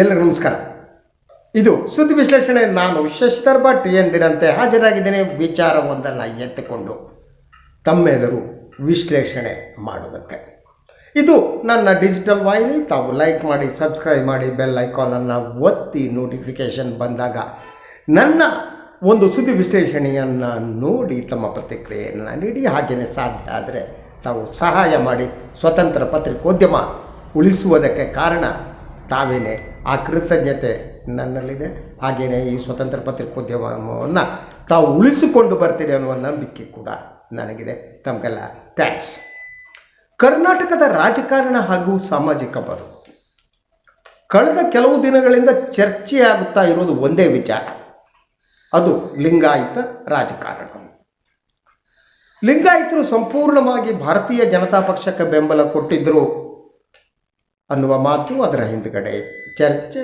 ಎಲ್ಲರಿಗೂ ನಮಸ್ಕಾರ. ಇದು ಸುದ್ದಿ ವಿಶ್ಲೇಷಣೆ. ನಾನು ಶಶಿಧರ್ ಭಟ್ ಎಂದಿನಂತೆ ಹಾಜರಾಗಿದ್ದೇನೆ. ವಿಚಾರವೊಂದನ್ನು ಎತ್ತಿಕೊಂಡು ತಮ್ಮೆದುರು ವಿಶ್ಲೇಷಣೆ ಮಾಡೋದಕ್ಕೆ ಇದು ನನ್ನ ಡಿಜಿಟಲ್ ವಾಹಿನಿ. ತಾವು ಲೈಕ್ ಮಾಡಿ, ಸಬ್ಸ್ಕ್ರೈಬ್ ಮಾಡಿ, ಬೆಲ್ ಐಕಾನನ್ನು ಒತ್ತಿ ನೋಟಿಫಿಕೇಶನ್ ಬಂದಾಗ ನನ್ನ ಒಂದು ಸುದ್ದಿ ವಿಶ್ಲೇಷಣೆಯನ್ನು ನೋಡಿ, ತಮ್ಮ ಪ್ರತಿಕ್ರಿಯೆಯನ್ನು ನೀಡಿ. ಹಾಗೆಯೇ ಸಾಧ್ಯ ಆದರೆ ತಾವು ಸಹಾಯ ಮಾಡಿ, ಸ್ವತಂತ್ರ ಪತ್ರಿಕೋದ್ಯಮ ಉಳಿಸುವುದಕ್ಕೆ ಕಾರಣ ತಾವೇನೆ ಆ ಕೃತಜ್ಞತೆ ನನ್ನಲ್ಲಿದೆ. ಹಾಗೆಯೇ ಈ ಸ್ವತಂತ್ರ ಪತ್ರಿಕೋದ್ಯಮವನ್ನು ತಾವು ಉಳಿಸಿಕೊಂಡು ಬರ್ತೀರಿ ಅನ್ನುವ ನಂಬಿಕೆ ಕೂಡ ನನಗಿದೆ. ತಮಗೆಲ್ಲ ಥ್ಯಾಂಕ್ಸ್. ಕರ್ನಾಟಕದ ರಾಜಕಾರಣ ಹಾಗೂ ಸಾಮಾಜಿಕ ಬದುಕು. ಕಳೆದ ಕೆಲವು ದಿನಗಳಿಂದ ಚರ್ಚೆಯಾಗುತ್ತಾ ಇರೋದು ಒಂದೇ ವಿಚಾರ. ಅದು ಲಿಂಗಾಯತ ರಾಜಕಾರಣ. ಲಿಂಗಾಯತರು ಸಂಪೂರ್ಣವಾಗಿ ಭಾರತೀಯ ಜನತಾ ಪಕ್ಷಕ್ಕೆ ಬೆಂಬಲ ಕೊಟ್ಟಿದ್ದರು ಅನ್ನುವ ಮಾತು ಅದರ ಹಿಂದುಗಡೆ. ಚರ್ಚೆ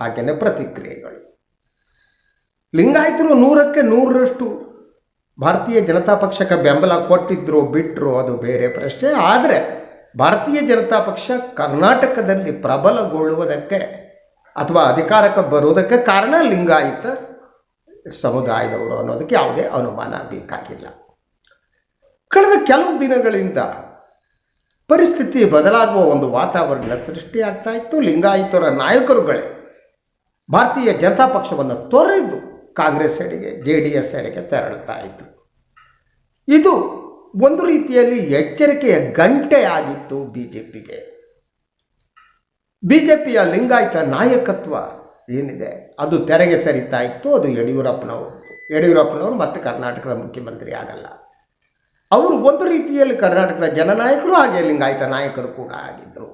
ಹಾಗೆಯೇ ಪ್ರತಿಕ್ರಿಯೆಗಳು. ಲಿಂಗಾಯತರು ನೂರಕ್ಕೆ ನೂರರಷ್ಟು ಭಾರತೀಯ ಜನತಾ ಪಕ್ಷಕ್ಕೆ ಬೆಂಬಲ ಕೊಟ್ಟಿದ್ರು ಬಿಟ್ಟರು ಅದು ಬೇರೆ ಪ್ರಶ್ನೆ. ಆದರೆ ಭಾರತೀಯ ಜನತಾ ಪಕ್ಷ ಕರ್ನಾಟಕದಲ್ಲಿ ಪ್ರಬಲಗೊಳ್ಳುವುದಕ್ಕೆ ಅಥವಾ ಅಧಿಕಾರಕ್ಕೆ ಬರುವುದಕ್ಕೆ ಕಾರಣ ಲಿಂಗಾಯತ ಸಮುದಾಯದವರು ಅನ್ನೋದಕ್ಕೆ ಯಾವುದೇ ಅನುಮಾನ ಬೇಕಾಗಿಲ್ಲ. ಕಳೆದ ಕೆಲವು ದಿನಗಳಿಂದ ಪರಿಸ್ಥಿತಿ ಬದಲಾಗುವ ಒಂದು ವಾತಾವರಣ ಸೃಷ್ಟಿಯಾಗ್ತಾ ಇತ್ತು. ಲಿಂಗಾಯತರ ನಾಯಕರುಗಳೇ, ಭಾರತೀಯ ಜನತಾ ಪಕ್ಷವನ್ನು ತೊರೆದು ಕಾಂಗ್ರೆಸ್ ಎಡೆಗೆ ಜೆ ಡಿ ಎಸ್ ಎಡೆಗೆ ತೆರಳುತ್ತಾ ಇತ್ತು. ಇದು ಒಂದು ರೀತಿಯಲ್ಲಿ ಎಚ್ಚರಿಕೆಯ ಗಂಟೆ ಆಗಿತ್ತು ಬಿ ಜೆ ಪಿಗೆ ಬಿ ಜೆ ಪಿಯ ಲಿಂಗಾಯತ ನಾಯಕತ್ವ ಏನಿದೆ? ಅದು ತೆರೆಗೆ ಸರಿತಾ ಇತ್ತು, ಅದು ಯಡಿಯೂರಪ್ಪನವರು ಯಡಿಯೂರಪ್ಪನವರು ಮತ್ತೆ ಕರ್ನಾಟಕದ ಮುಖ್ಯಮಂತ್ರಿ ಆಗಲ್ಲ. ಅವರು ಒಂದು ರೀತಿಯಲ್ಲಿ ಕರ್ನಾಟಕದ ಜನನಾಯಕರು ಹಾಗೆ ಲಿಂಗಾಯತ ನಾಯಕರು ಕೂಡ ಆಗಿದ್ದರು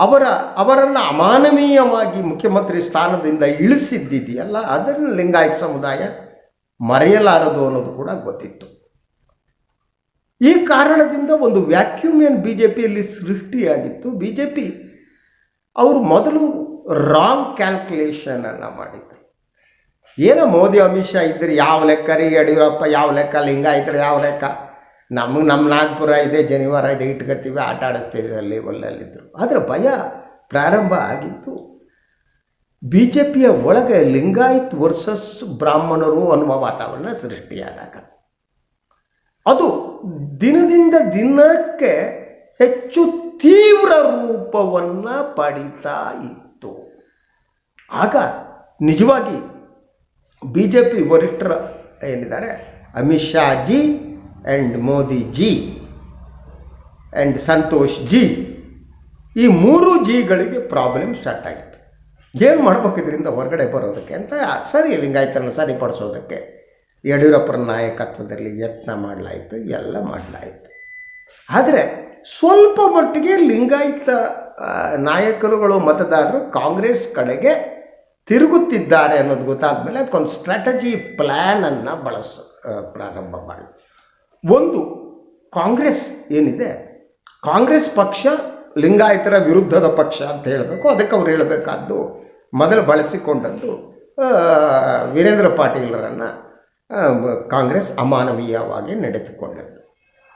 ಅವರ, ಅವರನ್ನು ಅಮಾನವೀಯವಾಗಿ ಮುಖ್ಯಮಂತ್ರಿ ಸ್ಥಾನದಿಂದ ಇಳಿಸಿದ್ದಿದೆಯಲ್ಲ, ಅದನ್ನು ಲಿಂಗಾಯತ ಸಮುದಾಯ ಮರೆಯಲಾರದು ಅನ್ನೋದು ಕೂಡ ಗೊತ್ತಿತ್ತು. ಈ ಕಾರಣದಿಂದ ಒಂದು ವ್ಯಾಕ್ಯೂಮಿಯನ್ ಬಿ ಜೆ ಪಿಯಲ್ಲಿ ಸೃಷ್ಟಿಯಾಗಿತ್ತು ಬಿ ಜೆ ಪಿ ಅವರು ಮೊದಲು ರಾಂಗ್ ಕ್ಯಾಲ್ಕುಲೇಷನನ್ನು ಮಾಡಿದರು. ಏನೋ ಮೋದಿ ಅಮಿತ್ ಶಾ ಇದ್ದರೆ ಯಾವ ಲೆಕ್ಕ ರೀ ಯಡಿಯೂರಪ್ಪ ಯಾವ ಲೆಕ್ಕ, ಲಿಂಗಾಯತರು ಯಾವ ಲೆಕ್ಕ? ನಮಗೆ ನಮ್ಮ ನಾಗ್ಪುರ ಇದೆ, ಜನಿವಾರ ಇದೆ ಇಟ್ಕೊತೀವಿ ಆಟ ಆಡಿಸ್ತೀವಿ ಅಲ್ಲಿ ಒಲ್ಲಲ್ಲಿದ್ದರು ಆದರೆ ಭಯ ಪ್ರಾರಂಭ ಆಗಿತ್ತು. ಬಿ ಜೆ ಪಿಯ ಒಳಗೆ ಲಿಂಗಾಯತ್ ವರ್ಸಸ್ ಬ್ರಾಹ್ಮಣರು ಅನ್ನುವ ವಾತಾವರಣ ಸೃಷ್ಟಿಯಾದಾಗ. ಅದು ದಿನದಿಂದ ದಿನಕ್ಕೆ ಹೆಚ್ಚು ತೀವ್ರ ರೂಪವನ್ನು ಪಡೀತಾ ಇತ್ತು. ಆಗ ನಿಜವಾಗಿ ಬಿ ಜೆ ಪಿ ವರಿಷ್ಠರ ಏನಿದ್ದಾರೆ? Amit Shah ji and Modi ji and Santosh ji. ಈ ಮೂರು ಜಿಗಳಿಗೆ ಪ್ರಾಬ್ಲಮ್ ಸ್ಟಾರ್ಟ್ ಆಗಿತ್ತು. ಏನು ಮಾಡ್ಬೇಕು ಇದರಿಂದ ಹೊರಗಡೆ ಬರೋದಕ್ಕೆ ಅಂತ ಸರಿ ಲಿಂಗಾಯತನ ಸರಿಪಡಿಸೋದಕ್ಕೆ ಯಡಿಯೂರಪ್ಪರ ನಾಯಕತ್ವದಲ್ಲಿ ಯತ್ನ ಮಾಡಲಾಯಿತು, ಎಲ್ಲ ಮಾಡಲಾಯಿತು. ಆದರೆ ಸ್ವಲ್ಪ ಮಟ್ಟಿಗೆ ಲಿಂಗಾಯತ ನಾಯಕರುಗಳು, ಮತದಾರರು ಕಾಂಗ್ರೆಸ್ ಕಡೆಗೆ ತಿರುಗುತ್ತಿದ್ದಾರೆ ಅನ್ನೋದು ಗೊತ್ತಾದ ಮೇಲೆ ಅದಕ್ಕೊಂದು ಸ್ಟ್ರಾಟಜಿ ಪ್ಲ್ಯಾನನ್ನು ಬಳಸ ಪ್ರಾರಂಭ ಮಾಡಿದ್ರು. ಒಂದು, ಕಾಂಗ್ರೆಸ್ ಏನಿದೆ? ಕಾಂಗ್ರೆಸ್ ಪಕ್ಷ ಲಿಂಗಾಯತರ ವಿರುದ್ಧದ ಪಕ್ಷ ಅಂತ ಹೇಳಬೇಕು. ಅದಕ್ಕೆ ಅವ್ರು ಹೇಳಬೇಕಾದ್ದು, ಮೊದಲು ಬಳಸಿಕೊಂಡದ್ದು ವೀರೇಂದ್ರ ಪಾಟೀಲರನ್ನು ಕಾಂಗ್ರೆಸ್ ಅಮಾನವೀಯವಾಗಿ ನಡೆದುಕೊಂಡದ್ದು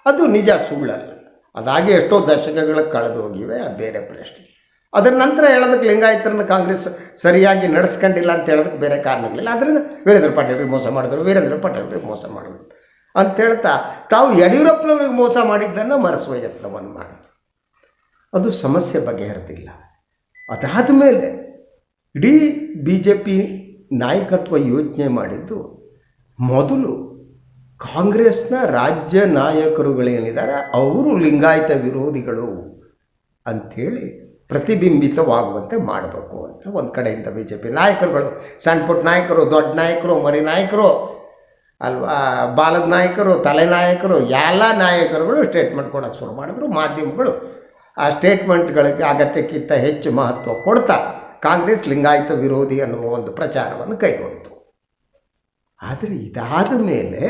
ಅದು ನಿಜ ಸುಳ್ಳಲ್ಲ. ಅದಾಗಿ ಎಷ್ಟೋ ದಶಕಗಳು ಕಳೆದು ಹೋಗಿವೆ ಅದು ಬೇರೆ ಪ್ರಶ್ನೆ. ಅದರ ನಂತರ ಹೇಳೋದಕ್ಕೆ ಲಿಂಗಾಯತರನ್ನು ಕಾಂಗ್ರೆಸ್ ಸರಿಯಾಗಿ ನಡೆಸ್ಕೊಂಡಿಲ್ಲ ಅಂತ ಹೇಳೋದಕ್ಕೆ ಬೇರೆ ಕಾರಣಗಳಿಲ್ಲ. ಅದರಿಂದ ವೀರೇಂದ್ರ ಪಾಟೀಲ್ರಿಗೆ ಮೋಸ ಮಾಡಿದ್ರು, ವೀರೇಂದ್ರ ಪಾಟೀಲ್ರಿಗೆ ಮೋಸ ಮಾಡಿದ್ರು. ಅಂತ ಹೇಳ್ತಾ ತಾವು ಯಡಿಯೂರಪ್ಪನವ್ರಿಗೆ ಮೋಸ ಮಾಡಿದ್ದನ್ನು ಮರೆಸುವ ಯತ್ನವನ್ನು ಮಾಡಿದ್ರು. ಅದು ಸಮಸ್ಯೆ ಬಗೆಹರಿದಿಲ್ಲ. ಅದಾದ ಮೇಲೆ ಇಡೀ ಬಿ ಜೆ ಪಿ ನಾಯಕತ್ವ ಯೋಚನೆ ಮಾಡಿದ್ದು ಮೊದಲು ಕಾಂಗ್ರೆಸ್ನ ರಾಜ್ಯ ನಾಯಕರುಗಳೇನಿದ್ದಾರೆ, ಅವರು ಲಿಂಗಾಯತ ವಿರೋಧಿಗಳು ಅಂಥೇಳಿ ಪ್ರತಿಬಿಂಬಿತವಾಗುವಂತೆ ಮಾಡಬೇಕು ಅಂತ ಒಂದು ಕಡೆಯಿಂದ ಬಿ ಜೆ ಪಿ ನಾಯಕರುಗಳು ಸಣ್ಣ ಪುಟ್ಟ ನಾಯಕರು, ದೊಡ್ಡ ನಾಯಕರು, ಮರಿ ನಾಯಕರು, ಅಲ್ವಾ, ಬಾಲದ ನಾಯಕರು, ತಲೆ ನಾಯಕರು, ಎಲ್ಲ ನಾಯಕರುಗಳು ಸ್ಟೇಟ್ಮೆಂಟ್ ಕೊಡೋಕ್ಕೆ ಶುರು ಮಾಡಿದ್ರು. ಮಾಧ್ಯಮಗಳು ಆ ಸ್ಟೇಟ್ಮೆಂಟ್ಗಳಿಗೆ ಅಗತ್ಯಕ್ಕಿಂತ ಹೆಚ್ಚು ಮಹತ್ವ ಕೊಡ್ತಾ ಕಾಂಗ್ರೆಸ್ ಲಿಂಗಾಯತ ವಿರೋಧಿ ಅನ್ನುವ ಒಂದು ಪ್ರಚಾರವನ್ನು ಕೈಗೊಂಡಿತು. ಆದರೆ ಇದಾದ ಮೇಲೆ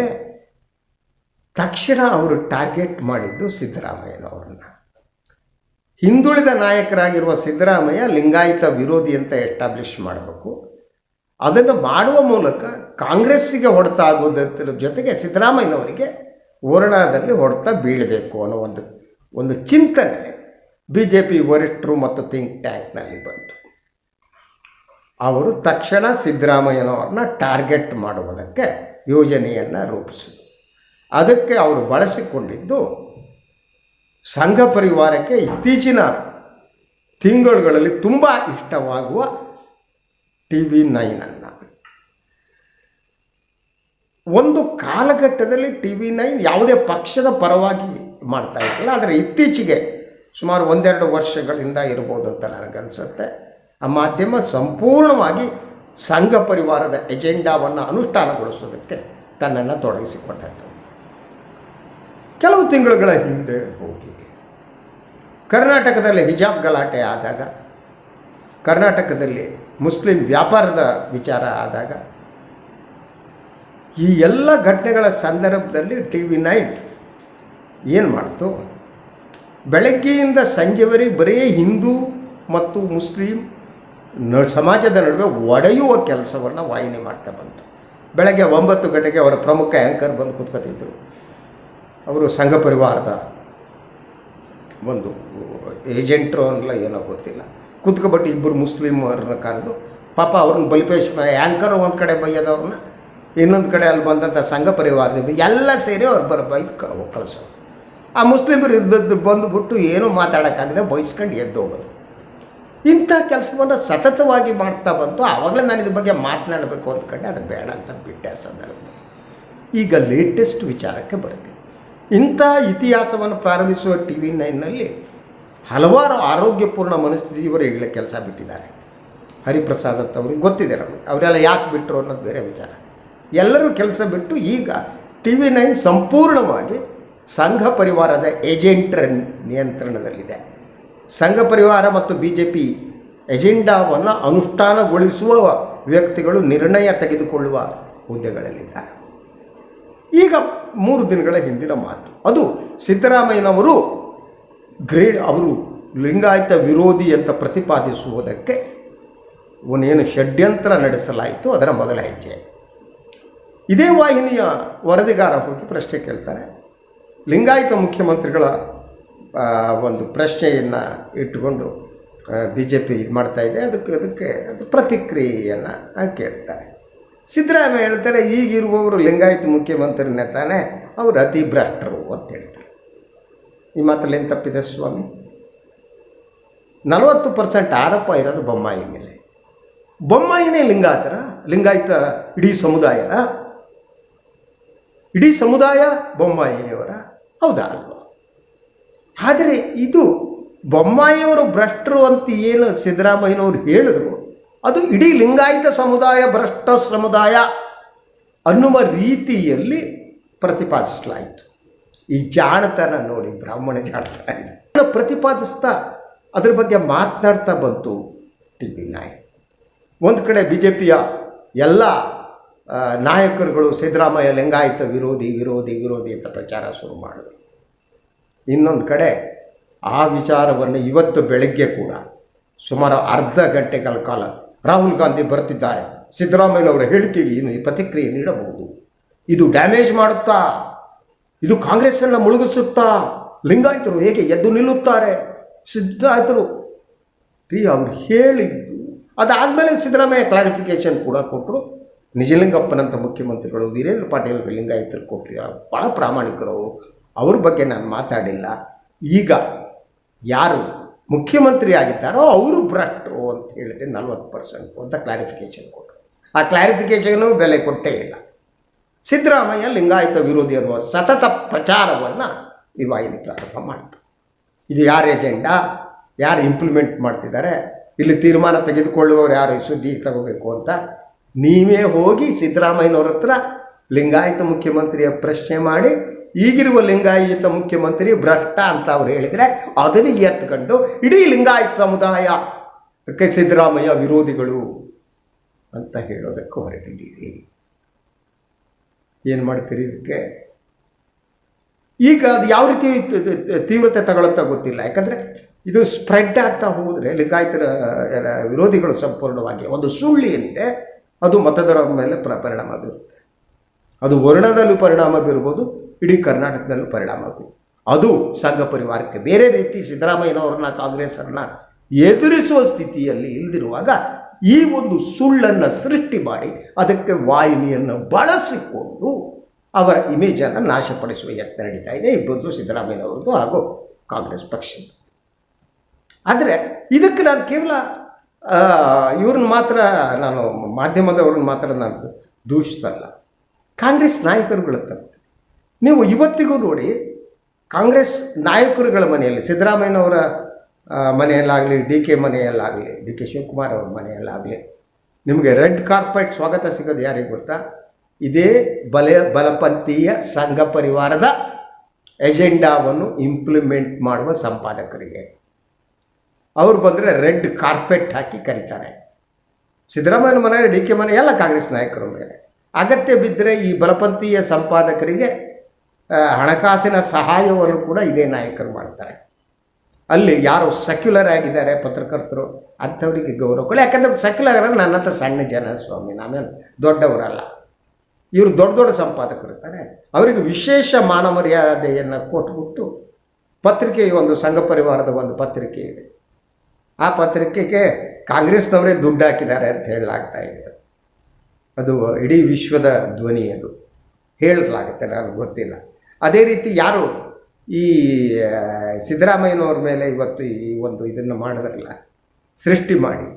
ತಕ್ಷಣ ಅವರು ಟಾರ್ಗೆಟ್ ಮಾಡಿದ್ದು ಸಿದ್ದರಾಮಯ್ಯನವ್ರನ್ನ. ಹಿಂದುಳಿದ ನಾಯಕರಾಗಿರುವ ಸಿದ್ದರಾಮಯ್ಯ ಲಿಂಗಾಯತ ವಿರೋಧಿ ಅಂತ ಎಸ್ಟಾಬ್ಲಿಷ್ ಮಾಡಬೇಕು. ಅದನ್ನು ಮಾಡುವ ಮೂಲಕ ಕಾಂಗ್ರೆಸ್ಸಿಗೆ ಹೊಡೆತ ಆಗುವುದರ ಜೊತೆಗೆ ಸಿದ್ದರಾಮಯ್ಯನವರಿಗೆ ವರ್ಣದಲ್ಲಿ ಹೊಡೆತ ಬೀಳಬೇಕು ಅನ್ನೋ ಒಂದು ಒಂದು ಚಿಂತನೆ ಬಿ ಜೆ ಪಿ ವರಿಷ್ಠರು ಮತ್ತು ಥಿಂಕ್ ಟ್ಯಾಂಕ್ನಲ್ಲಿ ಬಂತು. ಅವರು ತಕ್ಷಣ ಸಿದ್ದರಾಮಯ್ಯನವ್ರನ್ನ ಟಾರ್ಗೆಟ್ ಮಾಡುವುದಕ್ಕೆ ಯೋಜನೆಯನ್ನು ರೂಪಿಸಿದರು. ಅದಕ್ಕೆ ಅವರು ಬಳಸಿಕೊಂಡಿದ್ದು ಸಂಘ ಪರಿವಾರಕ್ಕೆ ಇತ್ತೀಚಿನ ತಿಂಗಳುಗಳಲ್ಲಿ ತುಂಬ ಇಷ್ಟವಾಗುವ ಟಿ ವಿ ನೈನನ್ನು. ಒಂದು ಕಾಲಘಟ್ಟದಲ್ಲಿ ಟಿ ವಿ ನೈನ್ ಯಾವುದೇ ಪಕ್ಷದ ಪರವಾಗಿ ಮಾಡ್ತಾ ಇರಲಿಲ್ಲ, ಆದರೆ ಇತ್ತೀಚೆಗೆ ಸುಮಾರು ಒಂದೆರಡು ವರ್ಷಗಳಿಂದ ಇರ್ಬೋದು ಅಂತ ನನಗನ್ಸುತ್ತೆ. ಆ ಮಾಧ್ಯಮ ಸಂಪೂರ್ಣವಾಗಿ ಸಂಘ ಪರಿವಾರದ ಎಜೆಂಡಾವನ್ನು ಅನುಷ್ಠಾನಗೊಳಿಸೋದಕ್ಕೆ ತನ್ನನ್ನು ತೊಡಗಿಸಿಕೊಂಡದ್ದು. ಕೆಲವು ತಿಂಗಳುಗಳ ಹಿಂದೆ ಹೋಗಿ ಕರ್ನಾಟಕದಲ್ಲಿ ಹಿಜಾಬ್ ಗಲಾಟೆ ಆದಾಗ, ಕರ್ನಾಟಕದಲ್ಲಿ ಮುಸ್ಲಿಂ ವ್ಯಾಪಾರದ ವಿಚಾರ ಆದಾಗ, ಈ ಎಲ್ಲ ಘಟನೆಗಳ ಸಂದರ್ಭದಲ್ಲಿ ಟಿ ವಿ ನೈನ್ ಏನು ಮಾಡ್ತು? ಬೆಳಗ್ಗೆಯಿಂದ ಸಂಜೆವರೆಗೆ ಬರೀ ಹಿಂದೂ ಮತ್ತು ಮುಸ್ಲಿಂ ಸಮಾಜದ ನಡುವೆ ಒಡೆಯುವ ಕೆಲಸವನ್ನು ವಾಹಿನಿ ಮಾಡ್ತಾ ಬಂತು. ಬೆಳಗ್ಗೆ ಒಂಬತ್ತು ಗಂಟೆಗೆ ಅವರ ಪ್ರಮುಖ ಆ್ಯಂಕರ್ ಬಂದು ಕೂತ್ಕೊತಿದ್ದರು ಅವರು ಸಂಘ ಪರಿವಾರದ ಒಂದು ಏಜೆಂಟ್ರು ಅನ್ನಲ್ಲ ಏನೋ ಗೊತ್ತಿಲ್ಲ. ಕುತ್ಕೊಬಿಟ್ಟು ಇಬ್ಬರು ಮುಸ್ಲಿಮರನ್ನ ಕರೆದು ಪಾಪ ಅವ್ರನ್ನ ಬಲಿಪೇಶ್ ಆ್ಯಂಕರ್ ಒಂದು ಕಡೆ ಬೈಯೋದವ್ರನ್ನ ಇನ್ನೊಂದು ಕಡೆ ಅಲ್ಲಿ ಬಂದಂಥ ಸಂಘ ಪರಿವಾರದ ಎಲ್ಲ ಸೇರಿ ಅವ್ರು ಬರ, ಬೈದು ಕಳಿಸೋದು ಆ ಮುಸ್ಲಿಮರು ಇದ್ದದ್ದು ಬಂದುಬಿಟ್ಟು ಏನೂ ಮಾತಾಡೋಕ್ಕಾಗದೆ ಬಯಸ್ಕೊಂಡು ಎದ್ದು ಹೋಗೋದು. ಇಂಥ ಕೆಲಸವನ್ನು ಸತತವಾಗಿ ಮಾಡ್ತಾ ಬಂತು ಆವಾಗಲೇ ನಾನು ಇದ್ರ ಬಗ್ಗೆ ಮಾತನಾಡಬೇಕು ಅಂದ್ಕೊಂಡೆ, ಅದು ಬೇಡ ಅಂತ ಬಿಟ್ಟೆ ಸಂದರ್ಭ. ಈಗ ಲೇಟೆಸ್ಟ್ ವಿಚಾರಕ್ಕೆ ಬರ್ತೀನಿ. ಇಂಥ ಇತಿಹಾಸವನ್ನು ಪ್ರಾರಂಭಿಸುವ ಟಿ ವಿ ನೈನ್ನಲ್ಲಿ ಹಲವಾರು ಆರೋಗ್ಯಪೂರ್ಣ ಮನಸ್ಥಿತಿಯವರು ಈಗಲೇ ಕೆಲಸ ಬಿಟ್ಟಿದ್ದಾರೆ. ಹರಿಪ್ರಸಾದ್ ಅಂತ ಅವ್ರಿಗೆ ಗೊತ್ತಿದೆ ನಮಗೆ. ಅವರೆಲ್ಲ ಯಾಕೆ ಬಿಟ್ಟರು ಅನ್ನೋದು ಬೇರೆ ವಿಚಾರ. ಎಲ್ಲರೂ ಕೆಲಸ ಬಿಟ್ಟು ಈಗ ಟಿ ವಿ ನೈನ್ ಸಂಪೂರ್ಣವಾಗಿ ಸಂಘ ಪರಿವಾರದ ಏಜೆಂಟರ ನಿಯಂತ್ರಣದಲ್ಲಿದೆ. ಸಂಘ ಪರಿವಾರ ಮತ್ತು ಬಿ ಜೆ ಪಿ ಎಜೆಂಡಾವನ್ನು ಅನುಷ್ಠಾನಗೊಳಿಸುವ ವ್ಯಕ್ತಿಗಳು ನಿರ್ಣಯ ತೆಗೆದುಕೊಳ್ಳುವ ಹುದ್ದೆಗಳಲ್ಲಿದ್ದಾರೆ. ಈಗ ಮೂರು ದಿನಗಳ ಹಿಂದಿನ ಮಾತು. ಅದು ಸಿದ್ದರಾಮಯ್ಯನವರು ಗ್ರೇ, ಅವರು ಲಿಂಗಾಯತ ವಿರೋಧಿ ಅಂತ ಪ್ರತಿಪಾದಿಸುವುದಕ್ಕೆ ಅವನೇನು ಷಡ್ಯಂತ್ರ ನಡೆಸಲಾಯಿತು ಅದರ ಮೊದಲ ಹೆಜ್ಜೆ. ಇದೇ ವಾಹಿನಿಯ ವರದಿಗಾರ ಹೋಗಿ ಪ್ರಶ್ನೆ ಕೇಳ್ತಾರೆ. ಲಿಂಗಾಯತ ಮುಖ್ಯಮಂತ್ರಿಗಳ ಒಂದು ಪ್ರಶ್ನೆಯನ್ನು ಇಟ್ಟುಕೊಂಡು ಬಿ ಜೆ ಪಿ ಇದು ಮಾಡ್ತಾ ಇದೆ. ಅದಕ್ಕೆ ಅದಕ್ಕೆ ಅದು ಪ್ರತಿಕ್ರಿಯೆಯನ್ನು ಕೇಳ್ತಾರೆ. ಸಿದ್ದರಾಮಯ್ಯ ಹೇಳ್ತಾರೆ, ಈಗಿರುವವರು ಲಿಂಗಾಯತ ಮುಖ್ಯಮಂತ್ರಿನೇ ತಾನೇ, ಅವರು ಅತಿ ಭ್ರಷ್ಟರು ಅಂತ ಹೇಳ್ತಾರೆ. ಈ ಮಾತಲ್ಲಿ ಏನು ತಪ್ಪಿದೆ ಸ್ವಾಮಿ? ನಲವತ್ತು ಪರ್ಸೆಂಟ್ ಆರೋಪ ಇರೋದು ಬೊಮ್ಮಾಯಿ ಮೇಲೆ. ಬೊಮ್ಮಾಯಿನೇ ಲಿಂಗಾಯತರ, ಲಿಂಗಾಯತ ಇಡೀ ಸಮುದಾಯನ. ಇಡೀ ಸಮುದಾಯ ಬೊಮ್ಮಾಯಿಯವರ. ಹೌದಾ ಅಲ್ವಾ? ಆದರೆ ಇದು ಬೊಮ್ಮಾಯಿಯವರು ಭ್ರಷ್ಟರು ಅಂತ ಏನು ಸಿದ್ದರಾಮಯ್ಯನವರು ಹೇಳಿದ್ರು ಅದು ಇಡೀ ಲಿಂಗಾಯತ ಸಮುದಾಯ, ಭ್ರಷ್ಟ ಸಮುದಾಯ ಅನ್ನುವ ರೀತಿಯಲ್ಲಿ ಪ್ರತಿಪಾದಿಸಲಾಯಿತು. ಈ ಜಾಣತನ ನೋಡಿ ಬ್ರಾಹ್ಮಣ ಜಾಣತನ ಇದೆ. ಪ್ರತಿಪಾದಿಸ್ತಾ ಅದ್ರ ಬಗ್ಗೆ ಮಾತನಾಡ್ತಾ ಬಂತು ಟಿ ವಿ ನಾಯಕ್. ಒಂದು ಕಡೆ ಬಿ ಜೆ ಪಿಯ ಎಲ್ಲ ನಾಯಕರುಗಳು ಸಿದ್ದರಾಮಯ್ಯ ಲಿಂಗಾಯಿತ ವಿರೋಧಿ ವಿರೋಧಿ ವಿರೋಧಿ ಅಂತ ಪ್ರಚಾರ ಶುರು ಮಾಡಿದ್ರು. ಇನ್ನೊಂದು ಕಡೆ ಆ ವಿಚಾರವನ್ನು ಇವತ್ತು ಬೆಳಗ್ಗೆ ಕೂಡ ಸುಮಾರು ಅರ್ಧ ಗಂಟೆಗಳ ಕಾಲ ರಾಹುಲ್ ಗಾಂಧಿ ಬರ್ತಿದ್ದಾರೆ ಹೇಳಿಕೆಗೆ ಏನು ಈ ಪ್ರತಿಕ್ರಿಯೆ ನೀಡಬಹುದು. ಇದು ಡ್ಯಾಮೇಜ್ ಮಾಡುತ್ತಾ? ಇದು ಕಾಂಗ್ರೆಸ್ಸನ್ನು ಮುಳುಗಿಸುತ್ತಾ? ಲಿಂಗಾಯತರು ಹೇಗೆ ಎದ್ದು ನಿಲ್ಲುತ್ತಾರೆ? ಸಿದ್ಧಾಯತರು ರೀ ಅವ್ರು ಹೇಳಿದ್ದು. ಅದಾದಮೇಲೆ ಸಿದ್ದರಾಮಯ್ಯ ಕ್ಲಾರಿಫಿಕೇಶನ್ ಕೂಡ ಕೊಟ್ಟರು. ನಿಜಲಿಂಗಪ್ಪನಂಥ ಮುಖ್ಯಮಂತ್ರಿಗಳು, ವೀರೇಂದ್ರ ಪಾಟೀಲ್ ಲಿಂಗಾಯತರು ಕೊಟ್ಟಿದ್ದಾರೆ ಭಾಳ ಪ್ರಾಮಾಣಿಕರು. ಅವ್ರ ಬಗ್ಗೆ ನಾನು ಮಾತಾಡಿಲ್ಲ. ಈಗ ಯಾರು ಮುಖ್ಯಮಂತ್ರಿ ಆಗಿದ್ದಾರೋ ಅವರು ಭ್ರಷ್ಟರು ಅಂತ ಹೇಳಿದೆ ನಲ್ವತ್ತು ಪರ್ಸೆಂಟ್ ಅಂತ ಕ್ಲಾರಿಫಿಕೇಶನ್ ಕೊಟ್ಟರು ಆ ಕ್ಲಾರಿಫಿಕೇಷನ್ ಬೆಲೆ ಕೊಟ್ಟೇ ಇಲ್ಲ. ಸಿದ್ದರಾಮಯ್ಯ ಲಿಂಗಾಯತ ವಿರೋಧಿ ಅನ್ನುವ ಸತತ ಪ್ರಚಾರವನ್ನು ಈ ವಾಹಿನಿ ಪ್ರಾರಂಭ ಮಾಡ್ತು. ಇದು ಯಾರ ಎಜೆಂಡಾ ಯಾರು ಇಂಪ್ಲಿಮೆಂಟ್ ಮಾಡ್ತಿದ್ದಾರೆ? ಇಲ್ಲಿ ತೀರ್ಮಾನ ತೆಗೆದುಕೊಳ್ಳುವವರು ಯಾರು? ಈ ಸುದ್ದಿ ತಗೋಬೇಕು ಅಂತ ನೀವೇ ಹೋಗಿ ಸಿದ್ದರಾಮಯ್ಯನವ್ರ ಹತ್ರ ಲಿಂಗಾಯತ ಮುಖ್ಯಮಂತ್ರಿಯ ಪ್ರಶ್ನೆ ಮಾಡಿ, ಈಗಿರುವ ಲಿಂಗಾಯತ ಮುಖ್ಯಮಂತ್ರಿ ಭ್ರಷ್ಟ ಅಂತ ಅವ್ರು ಹೇಳಿದರೆ ಅದನ್ನು ಎತ್ಕೊಂಡು ಇಡೀ ಲಿಂಗಾಯತ ಸಮುದಾಯಕ್ಕೆ ಸಿದ್ದರಾಮಯ್ಯ ವಿರೋಧಿಗಳು ಅಂತ ಹೇಳೋದಕ್ಕೆ ಹೊರಟಿದ್ದೀರಿ. ಏನು ಮಾಡ್ತೀರಿ ಇದಕ್ಕೆ? ಈಗ ಅದು ಯಾವ ರೀತಿ ತೀವ್ರತೆ ತಗೊಳ್ಳುತ್ತ ಗೊತ್ತಿಲ್ಲ. ಯಾಕಂದರೆ ಇದು ಸ್ಪ್ರೆಡ್ ಆಗ್ತಾ ಹೋದರೆ, ಲಿಂಗಾಯತರ ವಿರೋಧಿಗಳು ಸಂಪೂರ್ಣವಾಗಿ ಒಂದು ಸುಳ್ಳು ಏನಿದೆ, ಅದು ಮತದಾರರ ಮೇಲೆ ಪ್ರ, ಪರಿಣಾಮ ಬೀರುತ್ತೆ. ಅದು ವರ್ಣದಲ್ಲೂ ಪರಿಣಾಮ ಬೀರ್ಬೋದು, ಇಡೀ ಕರ್ನಾಟಕದಲ್ಲೂ ಪರಿಣಾಮ ಬೀರುತ್ತೆ. ಅದು ಸಂಘ ಪರಿವಾರಕ್ಕೆ ಬೇರೆ ರೀತಿ ಸಿದ್ದರಾಮಯ್ಯನವ್ರನ್ನ ಕಾಂಗ್ರೆಸ್ಸರನ್ನ ಎದುರಿಸುವ ಸ್ಥಿತಿಯಲ್ಲಿ ಇಲ್ದಿರುವಾಗ ಈ ಒಂದು ಸುಳ್ಳನ್ನು ಸೃಷ್ಟಿ ಮಾಡಿ ಅದಕ್ಕೆ ವಾಹಿನಿಯನ್ನು ಬಳಸಿಕೊಂಡು ಅವರ ಇಮೇಜನ್ನು ನಾಶಪಡಿಸುವ ಯತ್ನ ನಡೀತಾ ಇದೆ. ಇಬ್ಬರದು ಸಿದ್ದರಾಮಯ್ಯನವ್ರದ್ದು ಹಾಗೂ ಕಾಂಗ್ರೆಸ್ ಪಕ್ಷದ್ದು. ಆದರೆ ಇದಕ್ಕೆ ನಾನು ಕೇವಲ ಇವ್ರನ್ನ ಮಾತ್ರ ನಾನು ಮಾಧ್ಯಮದವ್ರನ್ನ ಮಾತ್ರ ನಾನು ದೂಷಿಸಲ್ಲ. ಕಾಂಗ್ರೆಸ್ ನಾಯಕರುಗಳ ನೀವು ಇವತ್ತಿಗೂ ನೋಡಿ ಕಾಂಗ್ರೆಸ್ ನಾಯಕರುಗಳ ಮನೆಯಲ್ಲಿ ಸಿದ್ದರಾಮಯ್ಯನವರ ಮನೆಯಲ್ಲಾಗಲಿ, ಡಿ ಕೆ ಮನೆಯಲ್ಲಾಗಲಿ, ಡಿ ಕೆ ಶಿವಕುಮಾರ್ ಅವ್ರ ಮನೆಯಲ್ಲಾಗಲಿ, ನಿಮಗೆ ರೆಡ್ ಕಾರ್ಪೆಟ್ ಸ್ವಾಗತ ಸಿಗೋದು ಯಾರಿಗೆ ಗೊತ್ತಾ? ಇದೇ ಬಲ, ಬಲಪಂಥೀಯ ಸಂಘ ಪರಿವಾರದ ಎಜೆಂಡಾವನ್ನು ಇಂಪ್ಲಿಮೆಂಟ್ ಮಾಡುವ ಸಂಪಾದಕರಿಗೆ. ಅವ್ರು ಬಂದರೆ ರೆಡ್ ಕಾರ್ಪೆಟ್ ಹಾಕಿ ಕರೀತಾರೆ. ಸಿದ್ದರಾಮಯ್ಯನ ಮನೆ ಡಿ ಕೆ ಮನೆ, ಎಲ್ಲ ಕಾಂಗ್ರೆಸ್ ನಾಯಕರ ಮೇಲೆ. ಅಗತ್ಯ ಬಿದ್ದರೆ ಈ ಬಲಪಂಥೀಯ ಸಂಪಾದಕರಿಗೆ ಹಣಕಾಸಿನ ಸಹಾಯವನ್ನು ಕೂಡ ಇದೇ ನಾಯಕರು ಮಾಡ್ತಾರೆ. ಅಲ್ಲಿ ಯಾರು ಸೆಕ್ಯುಲರ್ ಆಗಿದ್ದಾರೆ ಪತ್ರಕರ್ತರು, ಅಂಥವರಿಗೆ ಗೌರವ ಕೊಡಿ. ಯಾಕಂದ್ರೆ ಸೆಕ್ಯುಲರ್ ಅಂದರೆ ನನ್ನಂಥ ಸಣ್ಣ ಜನ ಸ್ವಾಮಿ, ನಾವೇನು ದೊಡ್ಡವರಲ್ಲ. ಇವರು ದೊಡ್ಡ ದೊಡ್ಡ ಸಂಪಾದಕರು ಇರ್ತಾರೆ. ಅವರಿಗೆ ವಿಶೇಷ ಮಾನಮರ್ಯಾದೆಯನ್ನು ಕೊಟ್ಬಿಟ್ಟು ಪತ್ರಿಕೆ ಒಂದು ಸಂಘ ಪರಿವಾರದ ಒಂದು ಪತ್ರಿಕೆ ಇದೆ. ಆ ಪತ್ರಿಕೆಗೆ ಕಾಂಗ್ರೆಸ್ನವರೇ ದುಡ್ಡು ಹಾಕಿದ್ದಾರೆ ಅಂತ ಹೇಳಲಾಗ್ತಾ ಇದೆ. ಅದು ಇಡೀ ವಿಶ್ವದ ಧ್ವನಿ ಅದು. ಹೇಳಲಾಗುತ್ತೆ ನನಗೆ ಗೊತ್ತಿಲ್ಲ. ಅದೇ ರೀತಿ ಯಾರು ಈ ಸಿದ್ದರಾಮಯ್ಯನವ್ರ ಮೇಲೆ ಇವತ್ತು ಈ ಒಂದು ಇದನ್ನು ಮಾಡಿದ್ರಲ್ಲ, ಸೃಷ್ಟಿ ಮಾಡಿ.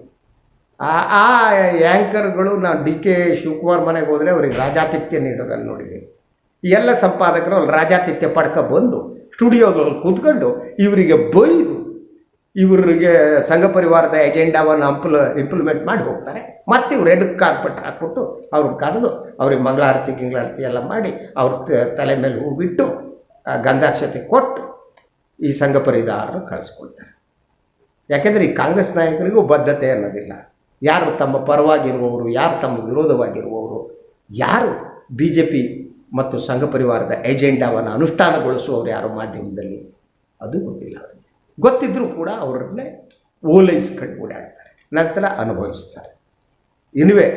ಆ ಆ ಆ್ಯಂಕರ್ಗಳು ನಾನು ಡಿ ಕೆ ಶಿವಕುಮಾರ್ ಮನೆಗೆ ಹೋದರೆ ಅವ್ರಿಗೆ ರಾಜಾತಿಥ್ಯ ನೀಡೋದನ್ನು ನೋಡಿದ್ದೀನಿ ಎಲ್ಲ ಸಂಪಾದಕರು ಅಲ್ಲಿ ರಾಜಾತಿಥ್ಯ ಪಡ್ಕ ಬಂದು ಸ್ಟುಡಿಯೋದಲ್ಲಿ ಕೂತ್ಕೊಂಡು ಇವರಿಗೆ ಬೈದು ಇವರಿಗೆ ಸಂಘ ಪರಿವಾರದ ಎಜೆಂಡಾವನ್ನು ಅಂಪ್ಲ ಇಂಪ್ಲಿಮೆಂಟ್ ಮಾಡಿ ಹೋಗ್ತಾರೆ. ಮತ್ತೆ ಇವ್ರು ರೆಡ್ ಕಾರ್ಪೆಟ್ ಹಾಕ್ಬಿಟ್ಟು ಅವ್ರನ್ನ ಕರೆದು ಅವ್ರಿಗೆ ಮಂಗಳಾರತಿ ತಿಂಗಳಾರತಿ ಎಲ್ಲ ಮಾಡಿ ಅವ್ರ ತಲೆ ಮೇಲೆ ಹೂ ಬಿಟ್ಟು ಆ ಗಂಧಾಕ್ಷತೆ ಕೊಟ್ಟು ಈ ಸಂಘ ಪರಿದಾರರು ಕಳಿಸ್ಕೊಳ್ತಾರೆ. ಯಾಕೆಂದರೆ ಈ ಕಾಂಗ್ರೆಸ್ ನಾಯಕರಿಗೂ ಬದ್ಧತೆ ಅನ್ನೋದಿಲ್ಲ. ಯಾರು ತಮ್ಮ ಪರವಾಗಿರುವವರು, ಯಾರು ತಮ್ಮ ವಿರೋಧವಾಗಿರುವವರು, ಯಾರು ಬಿ ಜೆ ಪಿ ಮತ್ತು ಸಂಘ ಪರಿವಾರದ ಎಜೆಂಡಾವನ್ನು ಅನುಷ್ಠಾನಗೊಳಿಸುವವರು ಯಾರು ಮಾಧ್ಯಮದಲ್ಲಿ? ಅದು ಗೊತ್ತಿಲ್ಲ ಅವರಿಗೆ. ಗೊತ್ತಿದ್ದರೂ ಕೂಡ ಅವರನ್ನೇ ಓಲೈಸ್ಕೊಂಡು ಓಡಾಡ್ತಾರೆ. ನಂತರ ಅನುಭವಿಸ್ತಾರೆ. ಇನ್ನುವೇ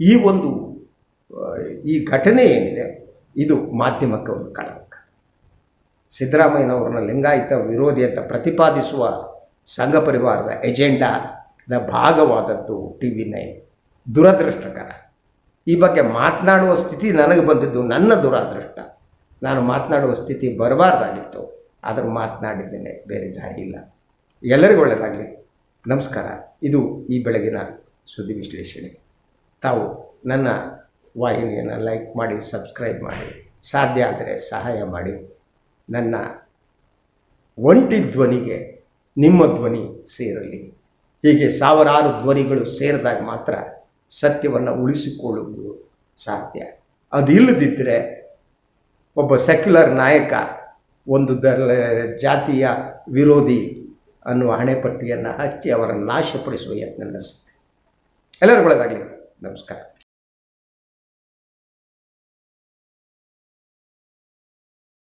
ಈ ಒಂದು ಈ ಘಟನೆ ಏನಿದೆ, ಇದು ಮಾಧ್ಯಮಕ್ಕೆ ಒಂದು ಕಳಂಕ. ಸಿದ್ದರಾಮಯ್ಯನವ್ರನ್ನ ಲಿಂಗಾಯತ ವಿರೋಧಿ ಅಂತ ಪ್ರತಿಪಾದಿಸುವ ಸಂಘ ಪರಿವಾರದ ಎಜೆಂಡಾದ ಭಾಗವಾದದ್ದು ಟಿ ವಿ ನೈನ್. ದುರದೃಷ್ಟಕರ. ಈ ಬಗ್ಗೆ ಮಾತನಾಡುವ ಸ್ಥಿತಿ ನನಗೆ ಬಂದಿದ್ದು ನನ್ನ ದುರಾದೃಷ್ಟ. ನಾನು ಮಾತನಾಡುವ ಸ್ಥಿತಿ ಬರಬಾರ್ದಾಗಿತ್ತು. ಆದರೂ ಮಾತನಾಡಿದ್ದೇನೆ, ಬೇರೆ ದಾರಿ ಇಲ್ಲ. ಎಲ್ಲರಿಗೂ ಒಳ್ಳೆಯದಾಗಲಿ. ನಮಸ್ಕಾರ. ಇದು ಈ ಬೆಳಗಿನ ಸುದ್ದಿ ವಿಶ್ಲೇಷಣೆ. ತಾವು ನನ್ನ ವಾಹಿನಿಯನ್ನು ಲೈಕ್ ಮಾಡಿ, ಸಬ್ಸ್ಕ್ರೈಬ್ ಮಾಡಿ. ಸಾಧ್ಯ ಆದರೆ ಸಹಾಯ ಮಾಡಿ. ನನ್ನ ಒಂಟಿ ಧ್ವನಿಗೆ ನಿಮ್ಮ ಧ್ವನಿ ಸೇರಲಿ. ಹೀಗೆ ಸಾವಿರಾರು ಧ್ವನಿಗಳು ಸೇರಿದಾಗ ಮಾತ್ರ ಸತ್ಯವನ್ನು ಉಳಿಸಿಕೊಳ್ಳುವುದು ಸಾಧ್ಯ. ಅದು ಇಲ್ಲದಿದ್ದರೆ ಒಬ್ಬ ಸೆಕ್ಯುಲರ್ ನಾಯಕ, ಒಂದು ದಲ, ಜಾತಿಯ ವಿರೋಧಿ ಅನ್ನುವ ಹಣೆಪಟ್ಟಿಯನ್ನು ಹಚ್ಚಿ ಅವರನ್ನು ನಾಶಪಡಿಸುವ ಯತ್ನ ನಡೆಸುತ್ತೆ. ಎಲ್ಲರಿಗೂ ಒಳ್ಳೆಯದಾಗಲಿ ನಮಸ್ಕಾರ.